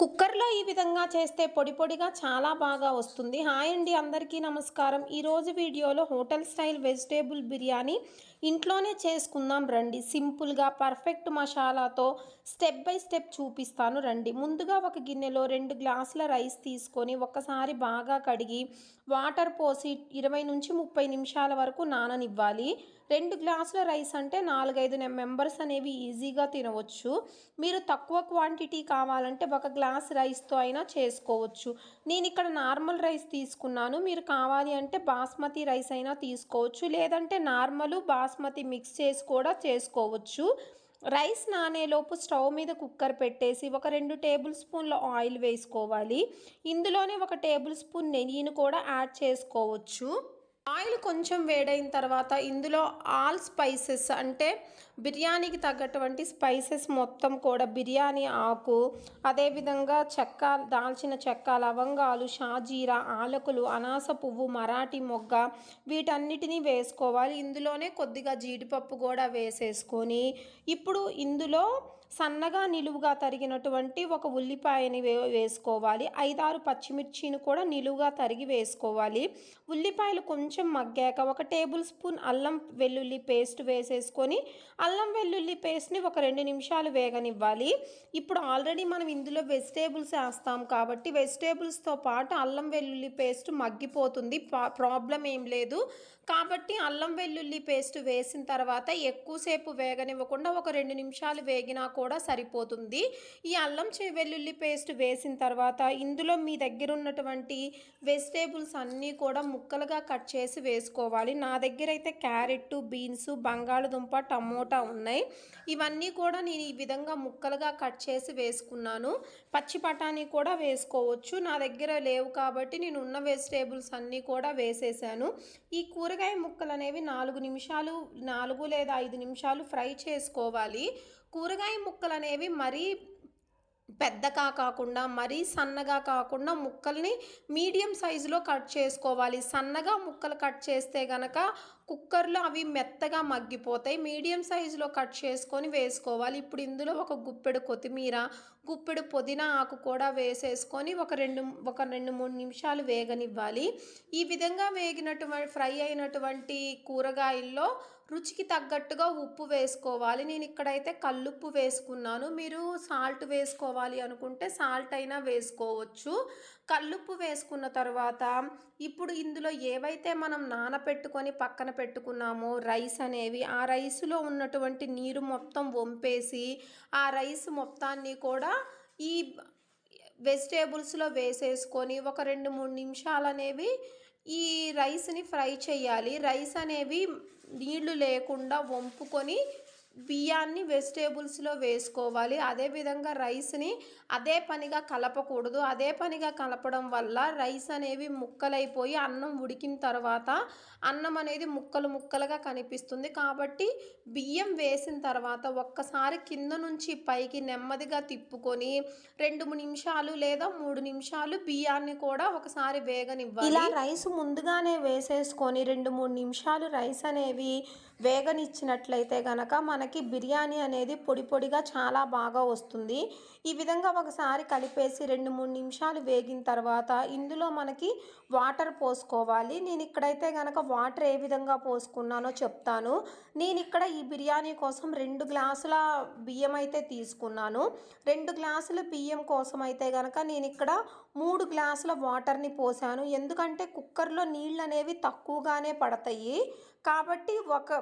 కుక్కర్లో ఈ విధంగా చేస్తే పొడి పొడిగా చాలా బాగా వస్తుంది. హాయ్ అండి అందరికీ నమస్కారం. ఈరోజు వీడియోలో హోటల్ స్టైల్ వెజిటేబుల్ బిర్యానీ ఇంట్లోనే చేసుకుందాం రండి. సింపుల్గా పర్ఫెక్ట్ మసాలాతో స్టెప్ బై స్టెప్ చూపిస్తాను రండి. ముందుగా ఒక గిన్నెలో రెండు గ్లాసుల రైస్ తీసుకొని ఒక్కసారి బాగా కడిగి వాటర్ పోసి ఇరవై నుంచి ముప్పై నిమిషాల వరకు నాననివ్వాలి. రెండు గ్లాసుల రైస్ అంటే నాలుగైదు మెంబర్స్ అనేవి ఈజీగా తినవచ్చు. మీరు తక్కువ క్వాంటిటీ కావాలంటే ఒక గ్లాస్ రైస్తో అయినా చేసుకోవచ్చు. నేను ఇక్కడ నార్మల్ రైస్ తీసుకున్నాను. మీరు కావాలి అంటే బాస్మతి రైస్ అయినా తీసుకోవచ్చు. లేదంటే నార్మల్ బాస్మతి మిక్స్ చేసి కూడా చేసుకోవచ్చు. రైస్ నానేలోపు స్టవ్ మీద కుక్కర్ పెట్టేసి ఒక రెండు టేబుల్ స్పూన్ల ఆయిల్ వేసుకోవాలి. ఇందులోనే ఒక టేబుల్ స్పూన్ నెయ్యిని కూడా యాడ్ చేసుకోవచ్చు. ఆయిల్ కొంచెం వేడైన తర్వాత ఇందులో ఆల్ స్పైసెస్ అంటే బిర్యానీకి తగ్గటువంటి స్పైసెస్ మొత్తం కూడా బిర్యానీ ఆకు అదేవిధంగా చెక్క దాల్చిన చెక్క లవంగాలు షాజీరా ఆలకులు అనాస పువ్వు మరాఠీ మొగ్గ వీటన్నిటినీ వేసుకోవాలి. ఇందులోనే కొద్దిగా జీడిపప్పు కూడా వేసేసుకొని ఇప్పుడు ఇందులో సన్నగా నిలువుగా తరిగినటువంటి ఒక ఉల్లిపాయని వే వేసుకోవాలి. ఐదారు పచ్చిమిర్చిని కూడా నిలువుగా తరిగి వేసుకోవాలి. ఉల్లిపాయలు కొంచెం మగ్గాక ఒక టేబుల్ స్పూన్ అల్లం వెల్లుల్లి పేస్ట్ వేసేసుకొని అల్లం వెల్లుల్లి పేస్ట్ని ఒక రెండు నిమిషాలు వేగనివ్వాలి. ఇప్పుడు ఆల్రెడీ మనం ఇందులో వెజిటేబుల్స్ వేస్తాం కాబట్టి వెజిటేబుల్స్తో పాటు అల్లం వెల్లుల్లి పేస్ట్ మగ్గిపోతుంది. ప్రాబ్లం ఏం లేదు. కాబట్టి అల్లం వెల్లుల్లి పేస్ట్ వేసిన తర్వాత ఎక్కువసేపు వేగనివ్వకుండా ఒక రెండు నిమిషాలు వేగినా కూడా సరిపోతుంది. ఈ అల్లం చె వెల్లుల్లి పేస్ట్ వేసిన తర్వాత ఇందులో మీ దగ్గర ఉన్నటువంటి వెజిటేబుల్స్ అన్నీ కూడా ముక్కలుగా కట్ చేసి వేసుకోవాలి. నా దగ్గర అయితే క్యారెట్ బీన్స్ బంగాళదుంప టమోటా ఉన్నాయి. ఇవన్నీ కూడా నేను ఈ విధంగా ముక్కలుగా కట్ చేసి వేసుకున్నాను. పచ్చి బఠానీ కూడా వేసుకోవచ్చు. నా దగ్గర లేవు కాబట్టి నేను ఉన్న వెజిటేబుల్స్ అన్నీ కూడా వేసేసాను. ఈ కూరగాయ ముక్కలు అనేవి నాలుగు నిమిషాలు నాలుగు లేదా ఐదు నిమిషాలు ఫ్రై చేసుకోవాలి. కూరగాయ ముక్కలు అనేవి మరీ పెద్దగా కాకుండా మరీ సన్నగా కాకుండా ముక్కల్ని మీడియం సైజులో కట్ చేసుకోవాలి. సన్నగా ముక్కలు కట్ చేస్తే గనక కుక్కర్లో అవి మెత్తగా మగ్గిపోతాయి. మీడియం సైజులో కట్ చేసుకొని వేసుకోవాలి. ఇప్పుడు ఇందులో ఒక గుప్పెడు కొత్తిమీర గుప్పెడు పుదీనా ఆకు కూడా వేసేసుకొని ఒక రెండు ఒక రెండు మూడు నిమిషాలు వేగనివ్వాలి. ఈ విధంగా వేగినటువంటి ఫ్రై అయినటువంటి కూరగాయల్లో రుచికి తగ్గట్టుగా ఉప్పు వేసుకోవాలి. నేను ఇక్కడైతే కల్లుప్పు వేసుకున్నాను. మీరు సాల్ట్ వేసుకోవాలి అనుకుంటే సాల్ట్ అయినా వేసుకోవచ్చు. కల్లుప్పు వేసుకున్న తర్వాత ఇప్పుడు ఇందులో ఏవైతే మనం నానపెట్టుకొని పక్కన పెట్టుకున్నామో రైస్ అనేవి ఆ రైస్లో ఉన్నటువంటి నీరు మొత్తం వంపేసి ఆ రైస్ మొత్తాన్ని కూడా ఈ వెజిటేబుల్స్లో వేసేసుకొని ఒక రెండు మూడు నిమిషాలు అనేవి ఈ రైస్ని ఫ్రై చేయాలి. రైస్ అనేవి నీళ్ళు లేకుండా వంపుకొని బియ్యాన్ని వెజిటేబుల్స్లో వేసుకోవాలి. అదేవిధంగా రైస్ని అదే పనిగా కలపకూడదు. అదే పనిగా కలపడం వల్ల రైస్ అనేవి ముక్కలైపోయి అన్నం ఉడికిన తర్వాత అన్నం అనేది ముక్కలు ముక్కలుగా కనిపిస్తుంది. కాబట్టి బియ్యం వేసిన తర్వాత ఒక్కసారి కింద నుంచి పైకి నెమ్మదిగా తిప్పుకొని రెండు నిమిషాలు లేదా మూడు నిమిషాలు బియ్యాన్ని కూడా ఒకసారి వేగనివ్వాలి. ఇలా రైస్ ముందుగానే వేసేసుకొని రెండు మూడు నిమిషాలు రైస్ అనేవి వేగనిచ్చినట్లయితే గనక మనకి బిర్యానీ అనేది పొడి పొడిగా చాలా బాగా వస్తుంది. ఈ విధంగా ఒకసారి కలిపేసి రెండు మూడు నిమిషాలు వేగిన తర్వాత ఇందులో మనకి వాటర్ పోసుకోవాలి. నేను ఇక్కడైతే గనక వాటర్ ఏ విధంగా పోసుకున్నానో చెప్తాను. నేను ఇక్కడ ఈ బిర్యానీ కోసం రెండు గ్లాసుల బియ్యం అయితే తీసుకున్నాను. రెండు గ్లాసుల బియ్యం కోసం అయితే గనక నేను ఇక్కడ మూడు గ్లాసుల వాటర్ని పోసాను. ఎందుకంటే కుక్కర్లో నీళ్ళు అనేవి తక్కువగానే పడతాయి. కాబట్టి ఒక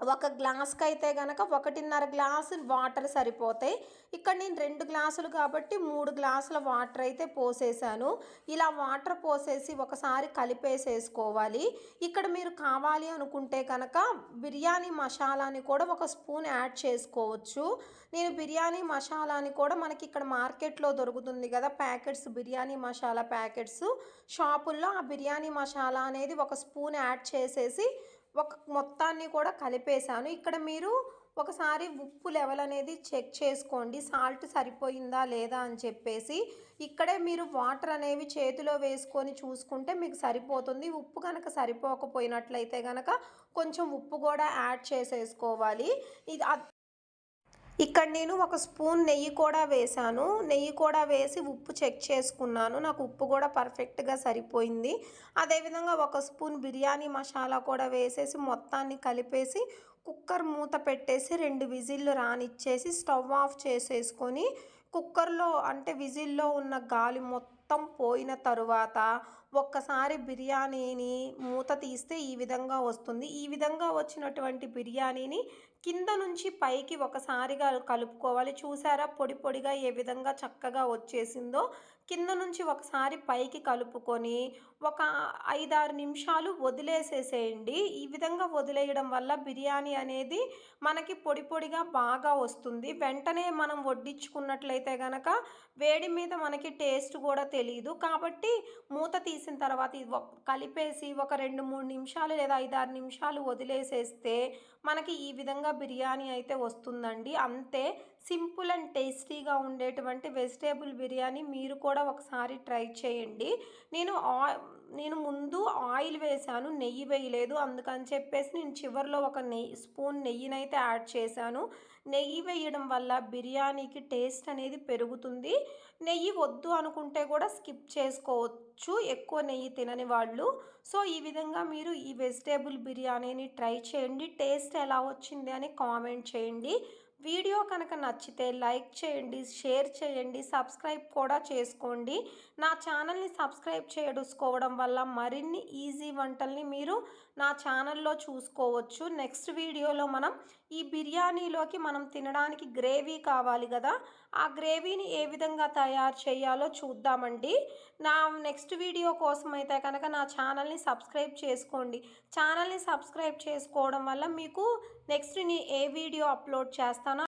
ఒక గ్లాస్కి అయితే కనుక ఒకటిన్నర గ్లాసు వాటర్ సరిపోతాయి. ఇక్కడ నేను రెండు గ్లాసులు కాబట్టి మూడు గ్లాసుల వాటర్ అయితే పోసేసాను. ఇలా వాటర్ పోసేసి ఒకసారి కలిపేసేసుకోవాలి. ఇక్కడ మీరు కావాలి అనుకుంటే కనుక బిర్యానీ మసాలాని కూడా ఒక స్పూన్ యాడ్ చేసుకోవచ్చు. నేను బిర్యానీ మసాలాని కూడా మనకి ఇక్కడ మార్కెట్లో దొరుకుతుంది కదా ప్యాకెట్స్ బిర్యానీ మసాలా ప్యాకెట్స్. షాపుల్లో ఆ బిర్యానీ మసాలా అనేది ఒక స్పూన్ యాడ్ చేసేసి ఒక మొత్తాన్ని కూడా కలిపేశాను. ఇక్కడ మీరు ఒకసారి ఉప్పు లెవెల్ అనేది చెక్ చేసుకోండి. సాల్ట్ సరిపోయిందా లేదా అని చెప్పేసి. ఇక్కడే మీరు వాటర్ అనేవి చేతిలో వేసుకొని చూసుకుంటే మీకు సరిపోతుంది. ఉప్పు కనుక సరిపోకపోయినట్లయితే కనుక కొంచెం ఉప్పు కూడా యాడ్ చేసేసుకోవాలి. ఇది ఇక్కడ నేను ఒక స్పూన్ నెయ్యి కూడా వేశాను. నెయ్యి కూడా వేసి ఉప్పు చెక్ చేసుకున్నాను. నాకు ఉప్పు కూడా పర్ఫెక్ట్గా సరిపోయింది. అదేవిధంగా ఒక స్పూన్ బిర్యానీ మసాలా కూడా వేసేసి మొత్తాన్ని కలిపేసి కుక్కర్ మూత పెట్టేసి రెండు విజిల్లు రానిచ్చేసి స్టవ్ ఆఫ్ చేసేసుకొని కుక్కర్లో అంటే విజిల్లో ఉన్న గాలి మొత్తం పోయిన తరువాత ఒక్కసారి బిర్యానీని మూత తీస్తే ఈ విధంగా వస్తుంది. ఈ విధంగా వచ్చినటువంటి బిర్యానీని కింద నుంచి పైకి ఒకసారిగా కలుపుకోవాలి. చూసారా? పొడి పొడిగా ఏ విధంగా చక్కగా వచ్చేసిందో. కింద నుంచి ఒకసారి పైకి కలుపుకొని ఒక ఐదారు నిమిషాలు వదిలేసేసేయండి. ఈ విధంగా వదిలేయడం వల్ల బిర్యానీ అనేది మనకి పొడి పొడిగా బాగా వస్తుంది. వెంటనే మనం వడ్డించుకున్నట్లయితే కనుక వేడి మీద మనకి టేస్ట్ కూడా తెలియదు కాబట్టి మూత తీసిన తర్వాత ఇది కలిపేసి ఒక రెండు మూడు నిమిషాలు లేదా ఐదారు నిమిషాలు వదిలేసేస్తే మనకి ఈ విధంగా బిర్యానీ అయితే వస్తుందండి. అంతే సింపుల్ అండ్ టేస్టీగా ఉండేటువంటి వెజిటేబుల్ బిర్యానీ మీరు కూడా ఒకసారి ట్రై చేయండి. నేను నేను ముందు ఆయిల్ వేశాను నెయ్యి వేయలేదు. అందుకని చెప్పేసి నేను చివరిలో ఒక నెయ్యి స్పూన్ నెయ్యినైతే యాడ్ చేశాను. నెయ్యి వేయడం వల్ల బిర్యానీకి టేస్ట్ అనేది పెరుగుతుంది. నెయ్యి వద్దు అనుకుంటే కూడా స్కిప్ చేసుకోవచ్చు. ఎక్కువ నెయ్యి తినని వాళ్ళు. సో ఈ విధంగా మీరు ఈ వెజిటేబుల్ బిర్యానీని ట్రై చేయండి. టేస్ట్ ఎలా వచ్చింది అని కామెంట్ చేయండి. వీడియో కనుక నచ్చితే లైక్ చేయండి షేర్ చేయండి సబ్స్క్రైబ్ కూడా చేసుకోండి. నా ఛానల్ని సబ్స్క్రైబ్ చేసుకోవడం వల్ల మరిన్ని ఈజీ వంటల్ని మీరు నా ఛానల్లో చూసుకోవచ్చు. నెక్స్ట్ వీడియోలో మనం ఈ బిర్యానీలోకి మనం తినడానికి గ్రేవీ కావాలి కదా. ఆ గ్రేవీని ఏ విధంగా తయారు చేయాలో చూద్దామండి. నా నెక్స్ట్ వీడియో కోసం అయితే కనుక నా ఛానల్ని సబ్స్క్రైబ్ చేసుకోండి. ఛానల్ని సబ్స్క్రైబ్ చేసుకోవడం వల్ల మీకు నెక్స్ట్ నేను ఏ వీడియో అప్లోడ్ చేస్తానో